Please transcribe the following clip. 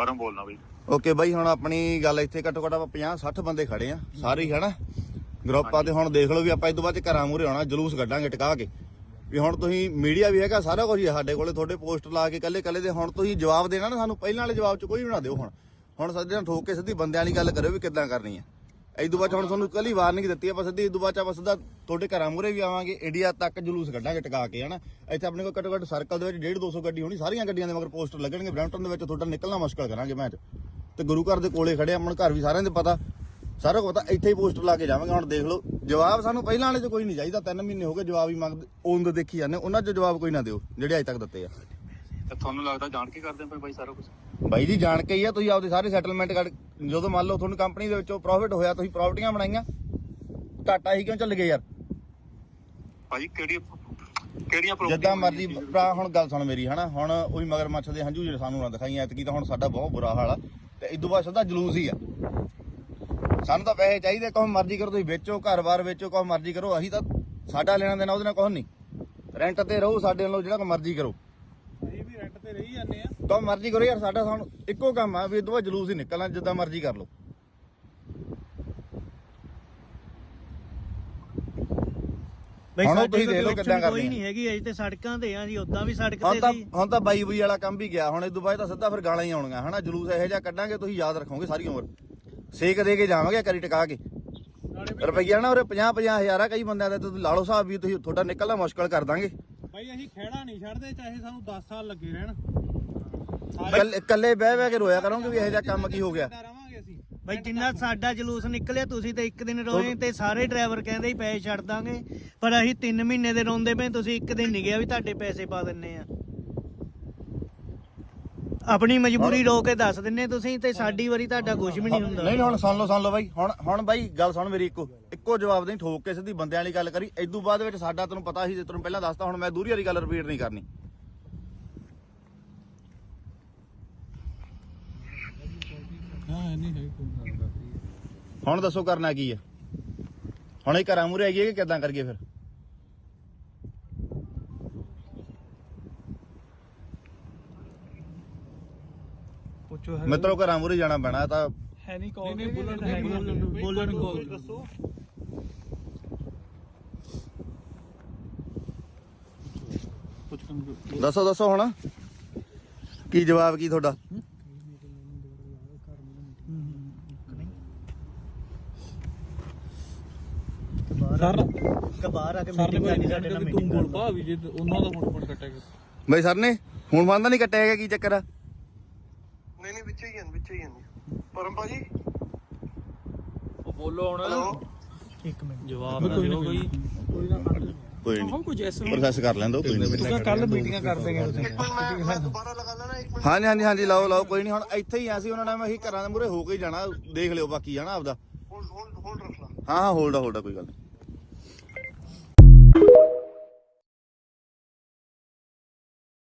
Farm ਬੋਲਣਾ ਬਈ। Okay ਬਾਈ ਹੁਣ ਆਪਣੀ ਗੱਲ ਇੱਥੇ ਘੱਟੋ ਘੱਟ ਆਪਾਂ 50 60 ਬੰਦੇ ਖੜੇ ਆ ਸਾਰੇ ਹੀ ਹਨਾ? ਗਰੁੱਪਾਂ ਤੇ ਹੁਣ ਦੇਖ ਲਓ ਵੀ ਆਪਾਂ ਇਸ ਤੋਂ ਬਾਅਦ ਘਰਾਂ ਮੂਰੇ ਆਉਣਾ ਜਲੂਸ ਕੱਢਾਂਗੇ ਟਿਕਾ ਕੇ। ਵੀ ਹੁਣ ਤੁਸੀਂ ਮੀਡੀਆ ਵੀ ਹੈਗਾ ਸਾਰਾ ਕੁਝ ਸਾਡੇ ਕੋਲੇ ਤੁਹਾਡੇ ਪੋਸਟ ਲਾ ਕੇ ਕੱਲੇ ਕੱਲੇ ਦੇ ਹੁਣ ਤੁਸੀਂ ਜਵਾਬ ਦੇਣਾ ਨਾ ਸਾਨੂੰ ਪਹਿਲਾਂ ਵਾਲੇ ਜਵਾਬ ਚ ਕੋਈ ਵੀ ਨਾ ਦਿਓ ਹੁਣ। ਹੁਣ ਸੱਜੇ ਨਾਲ ਠੋਕ ਕੇ ਸਿੱਧੀ ਬੰਦਿਆਂ ਵਾਲੀ ਗੱਲ ਕਰਿਓ ਵੀ ਕਿੱਦਾਂ ਕਰਨੀ ਹੈ ਇਸ ਤੋਂ ਬਾਅਦ 'ਚ ਹੁਣ ਤੁਹਾਨੂੰ ਕੱਲੀ ਵਾਰਨਿੰਗ ਦਿੱਤੀ, ਆਪਾਂ ਸਿੱਧੀ ਇਸ ਤੋਂ ਬਾਅਦ 'ਚ ਆਪਾਂ ਸਿੱਧਾ ਤੁਹਾਡੇ ਘਰਾਂ ਮੂਰੇ ਵੀ ਆਵਾਂਗੇ, ਇੰਡੀਆ ਤੱਕ ਜਲੂਸ ਕੱਢਾਂਗੇ ਟਿਕਾ ਕੇ, ਹਨਾ? ਇੱਥੇ ਆਪਣੇ ਕੋਲ ਘੱਟੋ ਘੱਟ ਸਰਕਲ ਦੇ ਵਿੱਚ 1.5 200 ਗੱਡੀ ਹੋਣੀ, ਸਾਰੀਆਂ ਗੱਡੀਆਂ ਦੇ ਮਗਰ ਪੋਸਟਰ ਲੱਗਣਗੇ, ਬ੍ਰੈਂਟਨ ਦੇ ਵਿੱਚ ਤੁਹਾਡਾ ਨਿਕਲਣਾ ਮੁਸ਼ਕਲ ਕਰਾਂਗੇ ਮੈਚ ਤੇ। ਗੁਰੂ ਘਰ ਦੇ ਕੋਲੇ ਖੜੇ ਆਪਣਾ ਘਰ ਵੀ ਸਾਰਿਆਂ ਦੇ ਪਤਾ, ਸਾਰਾ ਕੁਝ ਪਤਾ, ਇੱਥੇ ਹੀ ਪੋਸਟਰ ਲਾ ਕੇ ਜਾਵਾਂਗੇ, ਹੁਣ ਦੇਖ ਲਓ। ਜਵਾਬ ਸਾਨੂੰ ਪਹਿਲਾਂ ਵਾਲੇ 'ਚ ਕੋਈ ਨਹੀਂ ਚਾਹੀਦਾ 3 ਮਹੀਨੇ ਹੋ ਗਏ ਜਵਾਬ ਹੀ ਮੰਗਦੇ ਉਹਨ ਦੇਖੀ ਜਾਂਦੇ ਉਹਨਾਂ 'ਚ ਜਵਾਬ ਕੋਈ ਨਾ ਦਿਓ, ਜਿਹੜੇ ਅਜੇ ਤੱਕ ਦਿੱਤੇ ਆ। ਤੇ ਤੁਹਾਨੂੰ ਲੱਗਦਾ ਜਾਣ ਕੇ ਕਰਦੇ ਪਏ ਬਾਈ ਸਾਰਾ ਕੁਝ ਬਾਈ ਜੀ ਜਾਣ ਕੇ ਹੀ ਆ ਤੁਸੀਂ ਆਪਦੇ ਸਾਰੇ ਸੈਟਲਮੈਂਟ ਕਰ ਜਦੋਂ ਮੰਨ ਲਓ ਤੁਹਾਨੂੰ ਕੰਪਨੀ ਦੇ ਵਿੱਚੋਂ ਪ੍ਰੋਫਿਟ ਹੋਇਆ ਤੁਸੀਂ ਪ੍ਰਾਪਰਟੀਆਂ ਬਣਾਈਆਂ। ਘਾਟਾ ਹੀ ਕਿਉਂ ਚੱਲ ਗਏ ਯਾਰ? ਭਾਈ ਕਿਹੜੀ ਕਿਹੜੀਆਂ property ਜਿੱਦਾਂ ਮਰਜ਼ੀ? ਭਰਾ ਹੁਣ ਗੱਲ ਸੁਣ ਮੇਰੀ ਹਨਾ? ਹੁਣ ਉਹੀ ਮਗਰ ਮੱਛ ਦੇ ਹੰਝੂ ਜਿਹੜੇ ਸਾਨੂੰ ਨਾ ਦਿਖਾਈ ਐਤਕੀ ਤਾਂ ਹੁਣ ਸਾਡਾ ਬਹੁਤ ਬੁਰਾ ਹਾਲ ਆ। ਤੇ ਇਦੋਂ ਬਾਅਦ ਸਿੱਧਾ ਜਲੂਸ ਹੀ ਆ। ਸਾਨੂੰ ਤਾਂ ਪੈਸੇ ਚਾਹੀਦੇ ਕੋਈ ਮਰਜ਼ੀ ਕਰੋ ਤੁਸੀਂ ਵੇਚੋ ਘਰ-ਬਾਰ ਵੇਚੋ ਕੋਈ ਮਰਜ਼ੀ ਕਰੋ ਅਸੀਂ ਤਾਂ ਸਾਡਾ ਲੈਣਾ ਦੇਣਾ ਉਹਦੇ ਨਾਲ ਕੁਝ ਨਹੀਂ। ਰੈਂਟ ਤੇ ਰਹੋ ਸਾਡੇ ਨਾਲੋਂ ਜਿਹੜਾ ਕੋਈ ਮਰਜ਼ੀ ਕਰੋ। ਤੇ ਰਹੀ ਜਾਂਦੇ ਆ? ਕੋਈ ਮਰਜ਼ੀ ਕਰੋ ਯਾਰ ਸਾਡਾ ਸਾਨੂੰ ਇੱਕੋ ਕੰਮ ਆ ਵੀ ਇਦੋਂ ਬਾਅਦ ਜਲੂਸ ਹੀ ਨਿਕਲਣਾ ਜਿੱਦਾਂ ਮਰਜ਼ੀ ਕਰ ਲਓ। ਬਈ ਹੁਣ ਉਹ ਸਾਡੇ ਤੁਸੀਂ ਕੋਲ ਦੇਖ ਲਓ option ਕਿੱਦਾਂ ਕੋਈ ਕਰਨੀ ਨਹੀਂ ਹੈਗੀ ਅਜੇ ਤੇ ਸੜਕਾਂ ਤੇ ਆ ਜੀ ਉਦਾਂ ਵੀ ਸੜਕ ਹੁਣ ਤੇ ਤਾਂ ਸੀ। ਹੁਣ ਤਾਂ ਬਾਈ ਬੂਈ ਵਾਲਾ ਕੰਮ ਵੀ ਗਿਆ ਹੁਣ ਇਦੋਂ ਬਾਅਦ ਤਾਂ ਸਿੱਧਾ ਫਿਰ ਗਾਲਾਂ ਹੀ ਆਉਣੀਆਂ ਹਨਾ? ਜਲੂਸ ਇਹੋ ਜਿਹਾ ਕੱਢਾਂਗੇ ਤੁਸੀਂ ਯਾਦ ਰੱਖੋਗੇ ਸਾਰੀ ਉਮਰ। ਸੇਕ ਦੇ ਕੇ ਜਾਵਾਂਗੇ ਕਰੀ ਟਿਕਾ ਕੇ। ਰੁਪਈਆ ਨਾ ਉਰੇ 50 50 ਹਜ਼ਾਰ ਆ ਕਈ ਬੰਦਿਆਂ ਦਾ ਤੇ ਤੁਸੀਂ ਲਾ ਲਓ ਸਾਹਿਬ ਵੀ ਤੁਸੀਂ ਤੁਹਾਡਾ ਨਿਕਲਣਾ ਮੁਸ਼ਕਲ ਕਰ ਦਾਂਗੇ। ਬਾਈ ਅਸੀਂ ਖਹਿੜਾ ਨਹੀਂ ਛੱਡਦੇ ਚਾਹੇ ਸਾਨੂੰ 10 ਸਾਲ ਲੱਗੇ ਰਹਿਣ। ਕੱਲ- ਇਕੱਲੇ ਬਹਿ ਬਹਿ ਕੇ ਰੋਇਆ ਕਰੋਗੇ ਵੀ ਇਹੋ ਜਿਹਾ ਕੰਮ ਕੀ ਹੋ ਗਿਆ? ਇੱਦਾਂ ਰਵਾਂਗੇ ਅਸੀਂ। ਬਈ ਜਿੰਨਾ ਸਾਡਾ ਜਲੂਸ ਨਿਕਲਿਆ ਤੁਸੀਂ ਤੇ ਇੱਕ ਦਿਨ ਰੋਏ ਤੇ ਸਾਰੇ ਡਰਾਈਵਰ ਕਹਿੰਦੇ ਹੀ ਪੈਸੇ ਛੱਡ ਦਾਂਗੇ। ਪਰ ਅਸੀਂ 3 ਮਹੀਨੇ ਦੇ ਰੋਂਦੇ ਪਏ ਤੁਸੀਂ ਇੱਕ ਦਿਨ ਨਹੀਂ ਗਿਆ ਵੀ ਤੁਹਾਡੇ ਪੈਸੇ ਪਾ ਦਿੰਨੇ ਆ। ਆਪਣੀ ਮਜਬੂਰੀ ਰੋ ਕੇ ਦੱਸ ਦਿੰਨੇ ਤੁਸੀਂ ਤੇ ਸਾਡੀ ਵਾਰੀ ਤੁਹਾਡਾ ਕੁਝ ਵੀ ਨਹੀਂ ਹੁੰਦਾ। ਨਹੀਂ ਹੁਣ ਸੁਣ ਲਓ ਸੁਣ ਲਓ ਬਾਈ। ਹੁਣ ਹੁਣ ਬਾਈ ਗੱਲ ਸੁਣ ਮੇਰੀ ਇੱਕੋ। ਇੱਕੋ ਜਵਾਬ ਨਹੀਂ ਠੋਕ ਕੇ ਸਿੱਧੀ ਬੰਦਿਆਂ ਵਾਲੀ ਗੱਲ ਕਰੀ। ਇਦੋਂ ਬਾਅਦ ਵਿੱਚ ਸਾਡਾ ਤੈਨੂੰ ਪਤਾ ਸੀ ਜੇ ਤੈਨੂੰ ਪਹਿਲਾਂ ਦੱਸਤਾ ਹੁਣ ਮੈਂ ਦੂਰੀ ਵਾਲੀ ਗੱਲ ਰਿਪੀਟ ਨਹੀਂ ਕਰਨੀ। ਹੁਣ ਦੱਸੋ ਕਰਨਾ ਕੀ ਹੈ? ਹੁਣ ਇਹ ਘਰਾਂ ਮੂਰੇ ਆਈਏ ਕਿ ਕਿੱਦਾਂ ਕਰੀਏ ਫਿਰ? ਪੁੱਛੋ ਮਿੱਤਰੋ ਘਰਾਂ ਮੂਰੇ ਜਾਣਾ ਪੈਣਾ ਤਾਂ ਹੈ ਨਹੀਂ ਕਾਲ ਨਹੀਂ ਬੁਲਟ ਨਹੀਂ ਬੁਲਟ ਕਾਲ ਦੱਸੋ। ਦੱਸੋ ਦੱਸੋ ਹੁਣ। ਕੀ ਜਵਾਬ ਕੀ ਤੁਹਾਡਾ? ਸਰ ਕਬਾਰ ਆ ਕੇ meeting ਕਰਨੀ ਸਾਡੇ ਨਾਲ ਤੂੰ ਬੋਲ ਪਾ ਵੀ ਜੇ ਉਹਨਾਂ ਦਾ ਫੋਨ ਫੋਨ ਕੱਟੇਗਾ। ਬਈ ਸਰ ਨੇ ਹੁਣ ਬੰਦਾ ਨਹੀਂ ਕੱਟਿਆ ਹੈਗਾ ਕੀ ਚੱਕਰ ਆ? ਨਹੀਂ ਵਿੱਚ ਹੀ ਹਨ ਵਿੱਚ ਹੀ ਹਨ ਪਰਮ ਭਾਜੀ? ਉਹ ਬੋਲੋ ਹੁਣ। ਹੈਲੋ? ਇੱਕ ਮਿੰਟ। ਜਵਾਬ ਨਾ ਦਿਓ ਕੋਈ। ਕੋਈ ਨਾ ਕੋਈ ਹਾਂ ਨਹੀਂ ਕੁਝ ਐਸਾ ਪ੍ਰੋਸੈਸ ਕਰ ਲੈਂਦੋ ਕੋਈ ਨਹੀਂ ਤੁਸੀਂ ਕੱਲ ਮੀਟਿੰਗਾਂ ਕਰ ਦੇਗੇ ਤੁਸੀਂ ਇੱਕ ਮਿੰਟ ਮੈਂ ਮੈਂ ਦੁਬਾਰਾ ਲਗਾ ਲੈਣਾ ਇੱਕ ਮਿੰਟ। ਹਾਂਜੀ ਹਾਂਜੀ ਹਾਂਜੀ ਲਾਓ ਲਾਓ ਕੋਈ ਨਹੀਂ ਹੁਣ ਇੱਥੇ ਹੀ ਆ ਸੀ ਉਹਨਾਂ ਨੇ ਅਸੀਂ ਘਰਾਂ ਦੇ ਮੂਰੇ ਹੋ ਕੇ ਹੀ ਜਾਣਾ। ਦੇਖ ਲਿਓ ਬਾਕੀ ਜਾਣਾ ਆਪਦਾ। ਹੋਲਡ ਹੋਲਡ ਹੋਲਡ ਰੱਖ ਲਾ। ਹਾਂ ਹਾਂ ਹੋਲਡ ਹੋਲਡ ਕੋਈ ਗੱਲ ਨਹੀਂ